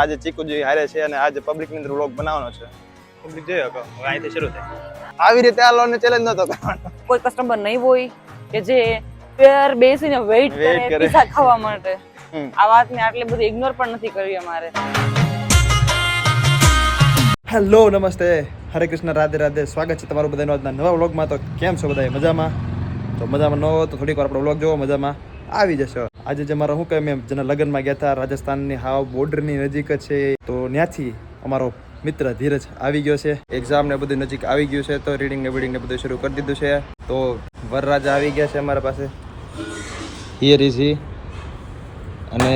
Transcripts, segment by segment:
આજે ચીકુજી હારે છે અને આજે પબ્લિકની અંદર વ્લોગ બનાવવાનો છે. પબ્લિક જોઈ શકો અહીંથી શરૂ થાય. આવી રીતે આ લોન ચેલેન્જ નતો કરવાનો. કોઈ કસ્ટમર નહીં હોય કે જે પેર બેસીને વેઇટ કરે કરે. ખાવા માટે. આ વાતને આટલી બધી ઇગ્નોર પણ નથી કરવી અમારે. હેલો નમસ્તે. હરે કૃષ્ણ રાધે રાધે. સ્વાગત છે તમારું બધાનું આજના નવા વ્લોગમાં તો કેમ છો બધા મજામાં? તો મજામાં ન હો તો થોડીક વાર આપણો વ્લોગ જોવો મજામાં. આવી જશો. આજે જે મારા શું કહે મેં જેના લગ્નમાં ગયા હતા, રાજસ્થાનની હાવ બોર્ડરની નજીક છે. તો ત્યાંથી અમારો મિત્ર ધીરજ આવી ગયો છે. એક્ઝામ ને બધું નજીક આવી ગયું છે, તો રીડિંગ ને બીડિંગ ને બધું શરૂ કરી દીધું છે. તો વરરાજા આવી ગયા છે અમારા પાસે. હિયર ઇઝ હી અને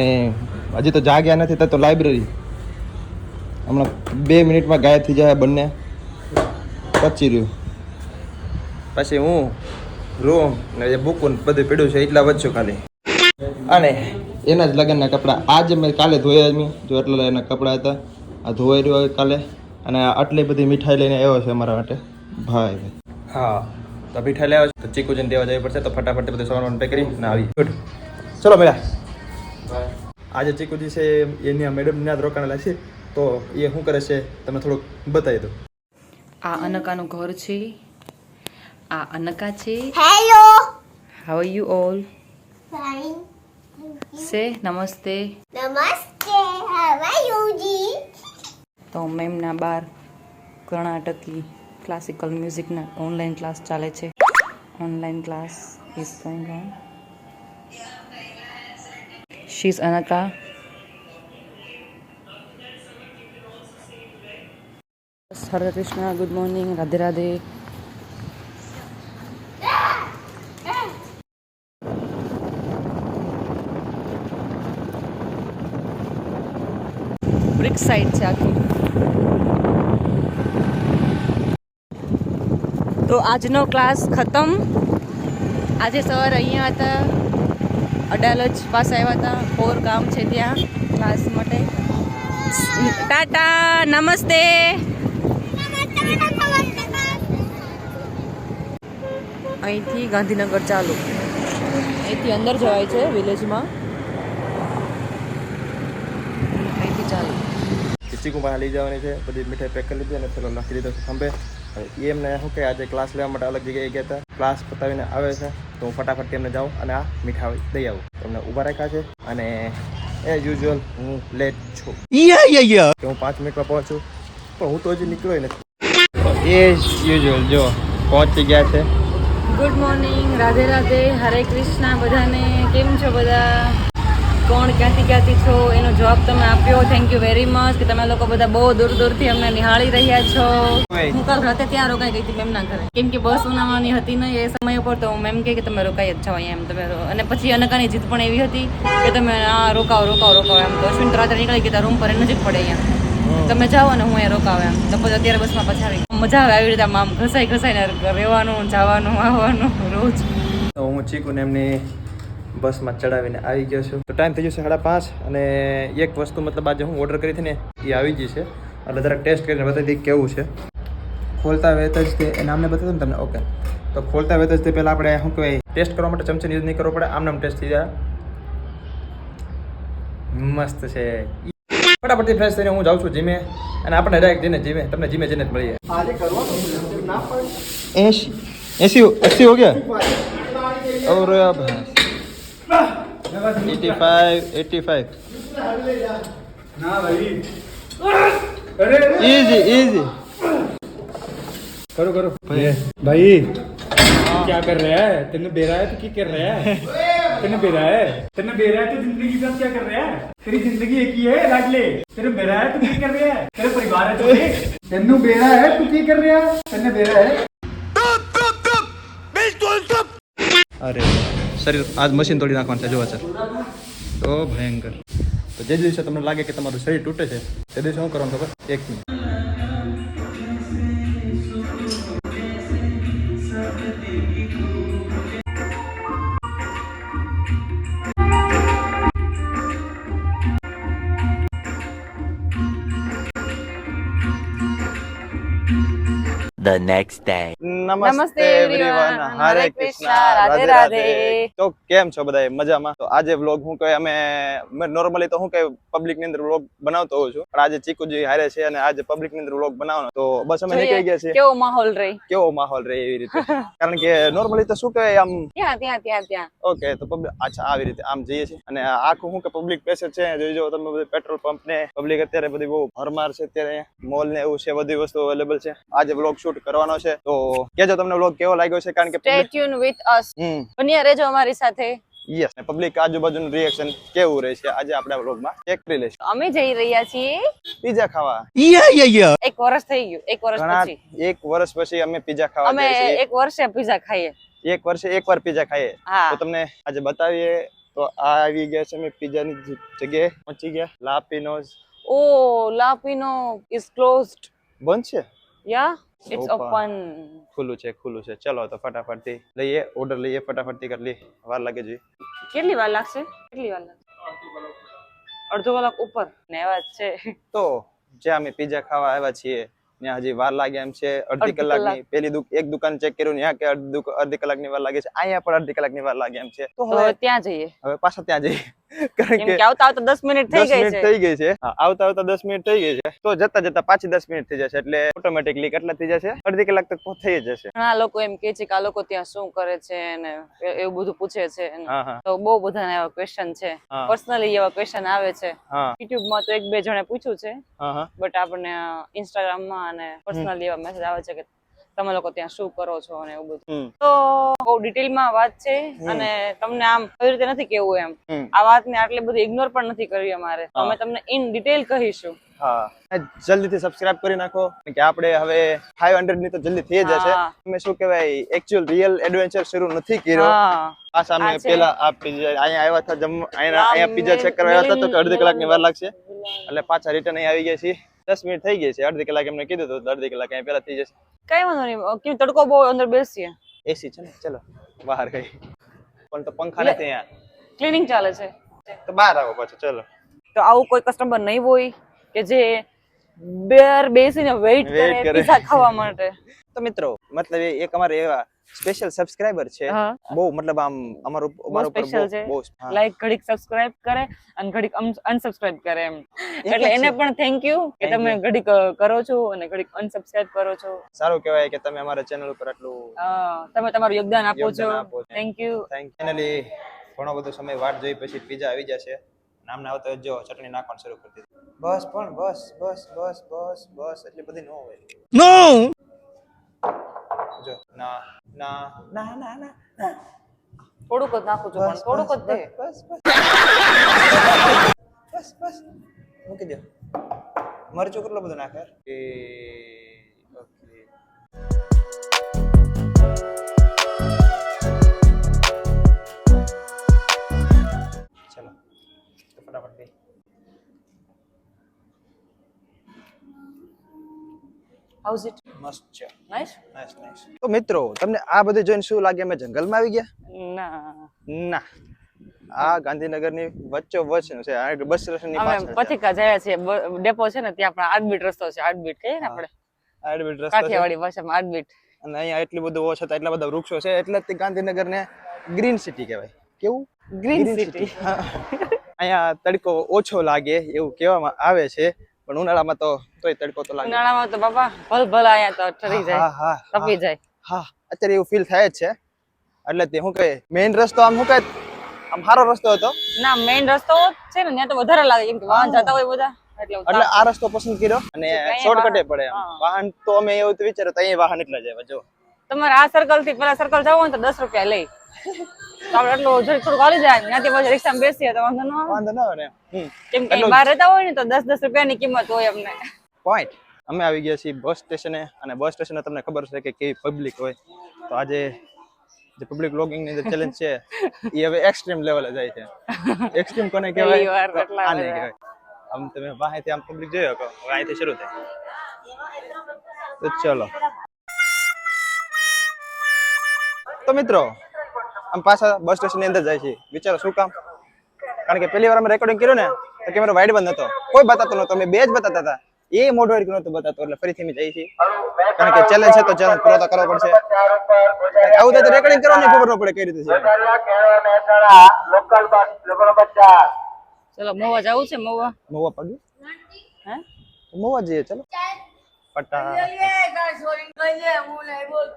હજી તો જાગ્યા નથી, તો લાઇબ્રેરી હમણાં બે મિનિટમાં ગાયબ થઈ જાય બંને. પચી રહ્યું. પછી હું રૂમ ને જે બુકુન બધું પીડ્યું છે, એટલા વધશું ખાલી. અને એના જ લગ્નના કપડાં આજે મેં કાલે ધોયા મેં જો એટલા એના કપડાં હતા. આ ધોવાઈ રહ્યો કાલે. અને આટલી બધી મીઠાઈ લઈને આવ્યો છે અમારા માટે. ભાઈ. હા, તો મીઠાઈ લેવા તો ચીકુ જઈને દેવા જવી પડશે, તો ફટાફટ બધું સામાન પેક કરી ને આવી. ગુડ ચલો મેળા. આજે ચીકુજી છે, એની મેડમ ત્યાં જ રોકાણેલા છે. તો એ શું કરે છે, તમે થોડુંક બતાવી દો. આ અનકાનું ઘર છે. આ અનકા છે. Hello how are you all fine સે નમસ્તે. નમસ્તે. How આર યુ જી તો મેમના બાર કર્ણાટકી ક્લાસિકલ મ્યુઝિકના ઓનલાઈન ક્લાસ ચાલે છે. Online class is going on she is અનકા Hare Krishna good morning Radhe Radhe side છે આખી. તો આજનો ક્લાસ ખતમ. આજે સવારે અહીંયા હતા. અડાલજ પાસે આવ્યા હતા. ફોર ગામ છે ત્યાં ક્લાસ માટે. ટાટા, નમસ્તે. અહીંથી ગાંધીનગર ચાલુ. અહીંથી અંદર જવાય છે વિલેજમાં અહીંથી ચાલુ ચીકુ પાસે લઈ જવાની છે બધી મીઠાઈ પેક કરી લીધી અને પેલો નાખી દીધો છે ખંભે. એ એમને શું કે આજે ક્લાસ લેવા માટે અલગ જગ્યાએ ગયા હતા. ક્લાસ પતાવીને આવે છે તો હું ફટાફટ તેમને જાઉં અને આ મીઠાઈ દઈ આવું. તમને ઊભા રાખ્યા છે અને એઝ યુઝ્યુઅલ હું લેટ છું. હું પાંચ મિનિટમાં પહોંચું પણ હું તો હજી નીકળ્યો નથી. એઝ યુઝ્યુઅલ જો પહોંચી ગયા છે. ગુડ મોર્નિંગ રાધે રાધે હરે કૃષ્ણ બધાને કેમ છો બધા? કોણ ક્યાંથી ક્યાંથી છો? એનો જવાબ તમે આપ્યો. થેન્ક યુ વેરી મચ કે તમે લોકો બધા બહુ દૂર દૂરથી અમને નિહાળી રહ્યા છો. હું કાલ રાતે ત્યાં રોકાઈ ગઈ હતી મેમના ઘરે. કેમ કે બસ ઉનાવાની હતી ને એ સમય ઉપર તો મેમ કે તમે રોકાઈ જ છો અહીંયા એમ તમે અને પછી અનકાની જીત પણ એવી હતી કે તમે આ રોકાવો રોકાવો રોકાવો એમ. તો અશ્વિન તો રાત્રે નીકળી ગયા રૂમ પર નજીક પડે અહીંયા. તમે જાઓ અને હું એ રોકાવે એમ. તો પછી અત્યારે બસમાં પછાડી મજા આવે આવી રીતે આમ ઘસાઈ ઘસાઈને રહેવાનું જવાનું આવવાનું રોજ. હું ચીકુને એમની બસમાં ચડાવીને આવી ગયો છું. તો ટાઈમ થઈ ગયો છે સાડા પાંચ અને એક વસ્તુ મતલબ આજે હું ઓર્ડર કરી હતી ને એ આવી ગઈ છે. એટલે જરાક ટેસ્ટ કરીને બતાવી દઈએ કેવું છે. ખોલતા વેત જ તે નામને અમને બતાવ્યું ને તમને ઓકે તો ખોલતા વેત જ તે પહેલાં આપણે શું કહેવાય ટેસ્ટ કરવા માટે ચમચાની યુઝ નહીં કરવો પડે આમ નામ ટેસ્ટ થઈ જાય. મસ્ત છે. ફટાફટથી ફ્રેશ થઈને હું જાઉં છું જીમે અને આપણે ડાયરેક્ટ જઈને જીમે તમને જીમે જઈને જ મળીએ. એસી એસી એસી હો ગયા? ઔર ભાઈ. 85 85 ना भाई अरे इजी इजी करो करो भाई क्या कर रहा है तेने बेरा है तो क्या कर रहा है तेने बेरा है तेने बेरा है तो जिंदगी का क्या कर रहा है तेरी जिंदगी एक ही है लाडले तेरे बेरा है तू क्या कर रहा है तेरे परिवार है तो तेनू बेरा है तू क्या कर रहा है तेने बेरा है अरे શરીર આજ મશીન તોડી નાખવાનું છે જોવા સર. તો ભયંકર. તો જે દિવસે તમને લાગે કે તમારું શરીર તૂટે છે, તે દિવસે શું કરવાનું ખબર? એક મિનિટ. The next day. નમસ્તે નમસ્તે એવરીવન હરે કૃષ્ણ રાધે રાધે. તો કેમ છો બધા મજામાં? તો આજે વ્લોગ હું કહે અમે નોર્મલી તો હું કહે પબ્લિકની અંદર વ્લોગ બનાવતો હોઉં છું પણ આજે ચીકુજી હારે છે અને આજે પબ્લિકની અંદર વ્લોગ બનાવવાનો. તો બસ અમે નીકળી ગયા છીએ. કેવો માહોલ રહે? કેવો માહોલ રહે એવી રીતે? કારણ કે નોર્મલી તો શું કહે આમ? ત્યાં ત્યાં ત્યાં ત્યાં. ઓકે તો પબ્લિક અચ્છા આવી રીતે આમ જઈએ છીએ. અને આખું હું કે પબ્લિક પ્લેસ છે? જોઈ જો તમે બધી પેટ્રોલ પંપ ને પબ્લિક અત્યારે બધી બહુ ભરમાર છે અત્યારે. મોલ ને એવું છે બધી વસ્તુ અવેલેબલ છે. આજે વ્લોગ શૂટ કરવાનો છે. તો કેજો તમને વ્લોગ કેવો લાગ્યો છે કારણ કે સ્ટે ટ્યુન વિથ અસ બન્યા રહેજો અમારી સાથે. યસ પબ્લિક આજુબાજુનું રિએક્શન કેવું રહેશે? આજે આપણે વ્લોગમાં ચેક કરી લઈશું. અમે જઈ રહ્યા છીએ. પીઝા ખાવા. એક વર્ષ થઈ ગયું. એક વર્ષ પછી. એક વર્ષ પછી અમે પીઝા ખાવા અમે એક વર્ષે પીઝા ખાઈએ. એક વર્ષે એકવાર પીઝા ખાઈએ. તો તમને આજે બતાવીએ તો આ આવી ગયા છે અમે પીઝાની જગ્યાએ. પહોંચી ગયા. લાપીનોઝ ઓ લાપીનો ઇઝ ક્લોઝડ બંધ છે? યા ઇટ્સ ઓપન ખુલ્લું છે ખુલ્લું છે. ચલો તો ફટાફટથી લઈએ ઓર્ડર લઈએ ફટાફટથી કરી વાર લાગે છે. કેટલી વાર લાગશે? કેટલી વાર લાગશે? અડધો કલાક ઉપર. ને એવા જ છે. તો જે અમે પીઝા ખાવા આવ્યા છીએ ત્યાં હજી વાર લાગે એમ છે. અડધી કલાકની પેલી દુક એક દુકાન ચેક કર્યું ત્યાં કે અડધી કલાકની વાર લાગે છે. અહીંયા પણ અડધી કલાકની વાર લાગે એમ છે. તો હવે ત્યાં જઈએ. હવે પાછા ત્યાં જઈએ. કારણ કે આવતા આવતા દસ મિનિટ થઈ ગઈ છે. થઈ ગઈ છે. આવતા આવતા દસ મિનિટ થઈ ગઈ છે. તો જતા જતા પાછી દસ મિનિટ થઈ જશે એટલે ઓટોમેટિકલી કેટલા થઈ જશે. અડધી કલાક તક થઈ જશે. ઘણા લોકો એમ કે છે કે આ લોકો ત્યાં શું કરે છે અને એવું બધું પૂછે છે. તો બહુ બધાને એવા ક્વેશ્ચન છે. પર્સનલી એવા ક્વેશ્ચન આવે છે. યુટ્યુબમાં તો એક બે જણે પૂછ્યું છે. બટ આપણને ઇન્સ્ટાગ્રામમાં અને પર્સનલી એવા મેસેજ આવે છે કે તમે લોકો ત્યાં શું કરો છો અને એવું બધું. તો બહુ ડિટેલમાં વાત છે અને તમને આમ કઈ રીતે નથી કેવું એમ. આ આ વાતને આટલી બધી ઇગ્નોર પણ નથી કરવી અમારે. અમે તમને ઇન ડિટેલ કહીશું. હા. જલ્દીથી સબસ્ક્રાઇબ કરી નાખો. કે આપણે હવે 500 ની તો જલ્દી થઈ જશે. અમે શું કહેવાય એકચ્યુઅલ રિયલ એડવેન્ચર શરૂ નથી કર્યો. આ સામે પેલા આ પીઝા અહીંયા આવ્યા હતા જમ અહીંયા અહીંયા પીઝા ચેક કરવા આવ્યા હતા તો અડધી કલાકની વાર લાગશે. એટલે પાછા રિટર્ન અહીં આવી ગયા છીએ. દસ મિનિટ થઈ ગઈ છે. અડધી કલાક એમને કીધું હતું તો અડધી કલાક અહીંયા પહેલા થઈ જશે. કઈ વાંધો નહીં. કેમ તડકો બહુ અંદર બેસીએ. એસી છે ને ચલો. બહાર ગઈ. પણ તો પંખા નથી અહીંયા. ક્લિનિંગ ચાલે છે. તો બહાર આવો પાછો ચલો. તો આવું કોઈ કસ્ટમર નહીં હોય કે જે બેર બેસીને વેઇટ કરે. પીઝા ખાવા માટે. તો મિત્રો મતલબ એ એક અમારે એવા સ્પેશિયલ સબસ્ક્રાઇબર છે. બહુ મતલબ આમ અમારું ઉપર સ્પેશિયલ છે. લાઈક ઘડીક સબસ્ક્રાઇબ કરે અને ઘડીક અનસબસ્ક્રાઇબ કરે એમ. એટલે એને પણ થેન્ક યુ કે તમે ઘડીક કરો છો અને ઘડીક અનસબસ્ક્રાઇબ કરો છો. સારું કહેવાય કે તમે અમારા ચેનલ ઉપર આટલું તમે તમારું યોગદાન આપો છો. થેન્ક યુ થેન્ક ફાઇનલી ઘણો બધો સમય વાટ જોઈ પછી પીઝા આવી જશે. નામ ના આવતો જો ચટણી નાખવાનું શરૂ કરી દીધું. બસ પણ બસ બસ બસ બસ બસ એટલી બધી ન હોય. No! જો ના ના. ના ના ના. થોડુંક જ નાખું છું પણ થોડુંક જ દે. બસ બસ બસ. બસ મૂકી દો. મરચું કેટલો બધો નાખે? એ ઓકે. ચલો. તો ફટાફટ હાઉઝ ઇટ મસ્ત છે. નાઈસ નાઈસ નાઈસ તો મિત્રો તમને આ બધું જોઈને શું લાગે? અમે જંગલમાં આવી ગયા? ના. ના. આ ગાંધીનગરની વચ્ચે વચનું છે. આ બસ સ્ટેશનની અમે પાછળ છે. પથિકા જાય છે ડેપો છે ને ત્યાં પણ આડબીટ રસ્તો છે. આડબીટ કહીએ ને આપણે? આ એડમિટ રસ્તો કાઠિયાવાડી ભાષામાં આડબીટ. અને અહીંયા એટલું બધું ઓછા હતા એટલા બધા વૃક્ષો છે. એટલે જ તે ગાંધીનગરને ગ્રીન સિટી કહેવાય. કેવું? Green city. અહીંયા તડકો ઓછો લાગે એવું કહેવામાં આવે છે. પણ ઉનાળામાં તો તોય તડકો તો લાગે. ઉનાળામાં તો બાપા ભલ ભલ આયા તો ઠરી જાય હા હા હા. તપી જાય. હા અત્યારે એવું ફીલ થાય જ છે. એટલે તે હું કહે મેઈન રસ્તો આમ શું કહે આમ સારો રસ્તો હતો? ના મેઇન રસ્તો છે ને ત્યાં તો વધારે લાગે કેમ કે વાહન જતા હોય બધા એટલે આ રસ્તો પસંદ કર્યો? અને શોર્ટકટે પડે વાહન તો અમે એવું વિચાર્યું તો અહીંયા વાહન એટલા જ આવે જો તમારે આ સર્કલથી પેલા સર્કલ જવું હોય તો દસ રૂપિયા લઈ. તો આપણે એટલું જરીક થોડુંક હાલી જાય. ત્યાંથી પછી રિક્ષામાં બેસીએ તો વાંધો ન આવે. વાંધો ના આવે ને. કેમ કે બહાર રહેતા હોય ને તો દસ દસ રૂપિયાની કિંમત હોય અમને. પોઈન્ટ અમે આવી ગયા છીએ બસ સ્ટેશને અને બસ સ્ટેશને તમને ખબર છે કે કેવી પબ્લિક હોય. તો આજે જે પબ્લિક બ્લોગિંગની ચેલેન્જ છે એ હવે એક્સ્ટ્રીમ લેવલે જાય છે. એક્સ્ટ્રીમ કોને કહેવાય? આને કહેવાય. આમ તમે વાહેથી આમ પબ્લિક જોઈ શકો. અહીંથી શરૂ થાય. તો ચલો. તો મિત્રો આમ પાછા બસ સ્ટેશનની અંદર જાય છે. વિચારો શું કામ? કારણ કે પહેલી વાર અમે રેકોર્ડિંગ કર્યું ને તો કેમેરો વાઇડ બંધ હતો. કોઈ બતાતો નતો અમે બે જ બતાતા હતા. એ મોઢો એક નહોતું બતાતો એટલે ફરીથી અમે જઈએ છીએ. કારણ કે ચેલેન્જ છે તો ચેલેન્જ પૂરો તો કરવો પડશે. આવું થાય તો રેકોર્ડિંગ કરવાની ખબર ન પડે કઈ રીતે છે. ચલો મોવા જવું છે મોવા? મોવા પગી હે? મોવા જઈએ ચલો. પટ્ટા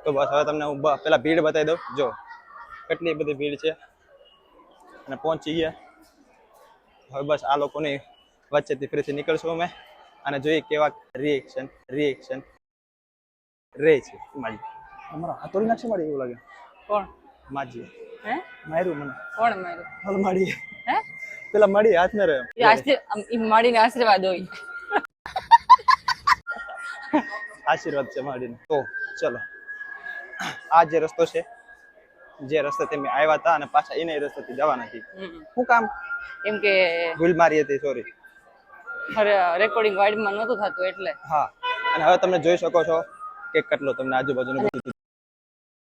તો બસ હવે તમને હું પેલા ભીડ બતાવી દઉં. જો કેટલી બધી ભીડ છે? અને પહોંચી ગયા. હવે બસ આ લોકોની વચ્ચેથી ફરીથી નીકળશું અમે. અને જોઈએ કેવા રિએક્શન રિએક્શન રે છે માજી અમારા હાથોડી નાખશે મારી એવું લાગે. કોણ? માજી હે? માર્યું મને. કોણ માર્યું? હાલ માડી હે? પેલા માડી હાથ ને આમ માડીને આશીર્વાદ હોય. આશીર્વાદ છે માડીને. તો ચલો. આ જે રસ્તો છે જે રસ્તેથી મેં આવ્યા હતા અને પાછા એને રસ્તેથી જવાના છીએ. શું કામ? કેમ કે ભૂલ મારી હતી સોરી રેકોર્ડિંગ વાઇડમાં નહોતું થતું એટલે. હા. અને હવે તમે જોઈ શકો છો કે કેટલો તમને આજુબાજુનું બધું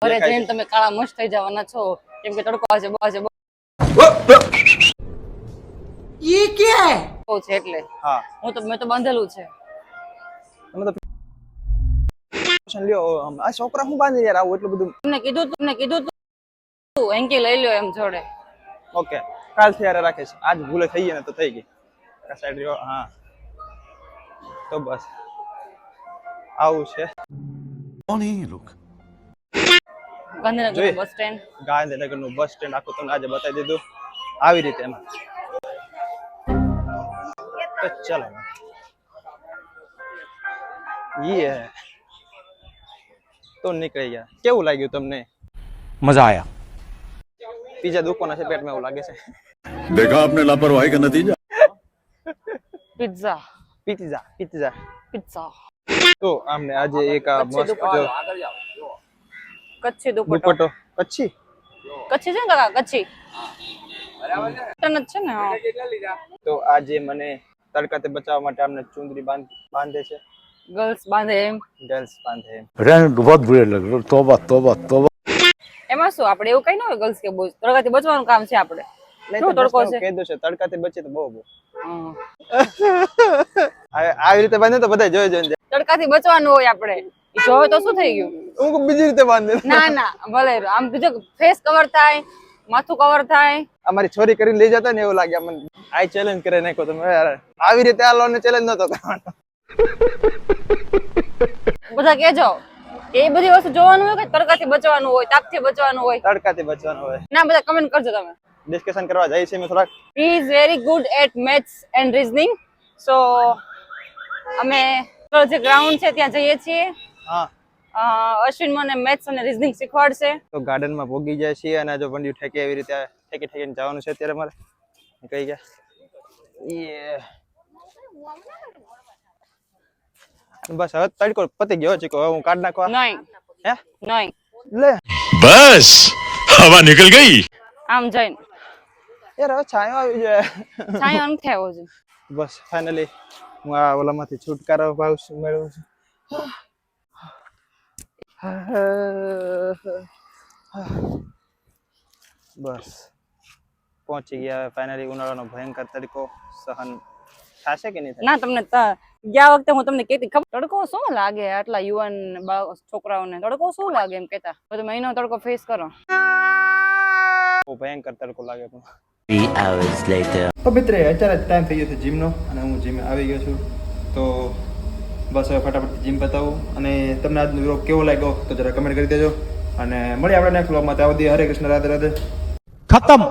ઘરે જઈને તમે કાળા મસ્ત થઈ જવાના છો. કેમ કે તડકો આજે બાજે ઈ કે? બહુ છે એટલે. હા. હું તો મેં તો બાંધેલું છે. તમે તો લ્યો આ છોકરા હું બાંધી યાર? આવું એટલું બધું તમને કીધું તમને કીધું એન્કી લઈ લ્યો એમ જોડે. ઓકે કાલથી યારે રાખીશ આજ ભૂલે થઈ ગઈ ને તો થઈ ગઈ. આ સાઈડ રહ્યો હા. તો બસ. આવું છે. કોણ એ ગાંધીનગર બસ સ્ટેન્ડ ગાંધીનગરનું બસ સ્ટેન્ડ આખું તમને આજે બતાવી દીધું. આવી રીતે એમાં. તો ચલો યે તો નીકળી ગયા. કેવું લાગ્યું તમને? મજા આયા. પીજા દુખવાના છે પેટમાં એવું લાગે છે. દેખા આપને લાપરવાહી કા નતીજા પિઝા પિઝા પિઝા પિઝા તો આમને આજે એક આ મસ્ત કચ્છી દુપટ્ટો. કચ્છી? કચ્છી છે ને કાકા? કચ્છી. બરાબર છે ને? તો આજે મને તડકાતે બચાવવા માટે આમને ચુંદડી બાંધે છે. ગર્લ્સ બાંધે એમ. ગર્લ્સ બાંધે એમ. રણ બહુ બુરે લગ તોબા તોબા તોબા એમાં શું? આપણે એવું કઈ ન હોય ગર્લ્સ કે બોઝ તડકાથી બચવાનું કામ છે આપણે. શું તડકો છે? કીધું છે તડકાથી બચી તો બહુ બહુ. આવી રીતે બાંધે તો બધા જોઈ જોઈને તડકાથી બચવાનું હોય આપણે. જોવે તો શું થઈ ગયું? હું બીજી રીતે બાંધે. ના ના ભલે. આમ બીજો ફેસ કવર થાય માથું કવર થાય. અમારી છોરી કરીને લઈ જતા ને એવું લાગે મને આ ચેલેન્જ કરી નાખ્યો તમે આવી રીતે આ લોન ચેલેન્જ નતો કરવાનો. બધા કેજો. એ બધી વસ્તુ જોવાનું હોય કે તડકાથી બચવાનું હોય તાપથી બચવાનું હોય? તડકાથી બચવાનું હોય. ના બધા કમેન્ટ કરજો તમે. ડિસ્કશન કરવા જઈએ છીએ થોડાક he is very good at maths and reasoning so અમે જે ગ્રાઉન્ડ છે ત્યાં જઈએ છીએ. હા. અશ્વિન મને મેથ્સ અને રીઝનિંગ શીખવાડશે. તો ગાર્ડનમાં ભોગી જાય છે અને જો વંડ્યું ઠેકે એવી રીતે ઠેકી ઠેકીને જવાનું છે અત્યારે મારે. કઈ ગયા. યે બસ હવે તડકો પતી ગયો ચીકો. હવે હું કાઢ નાખવા. નહીં. હે? નહીં. લે. બસ. હવા નીકળ ગઈ? આમ જઈને. યાર હવે છાયો આવી જાય છાયો ન થયો છે બસ ફાઇનલી હું આ ઓલામાંથી છુટકારો ભાવ મેળવું છું. બસ. પહોંચી ગયા ફાઇનલી ઉનાળાનો ભયંકર તડકો સહન થશે કે નહીં ના તમને ગયા વખતે હું તમને કેતી ખબર તડકો શું લાગે આટલા યુવાન છોકરાઓને? તડકો શું લાગે? એમ કેતા તો મહિનો તડકો ફેસ કરો. ભયંકર તડકો લાગે પણ. તો અત્યારે ટાઈમ થઈ ગયો છે જીમનો અને હું જીમે આવી ગયો છું. તો બસ હવે ફટાફટ જીમ બતાવું અને તમને આજનો વ્લોગ કેવો લાગ્યો તો જરા કમેન્ટ કરી દેજો. અને મળી આપણે નેક્સ્ટ વ્લોગમાં ત્યાં સુધી હરે કૃષ્ણ રાધે રાધે. ખતમ!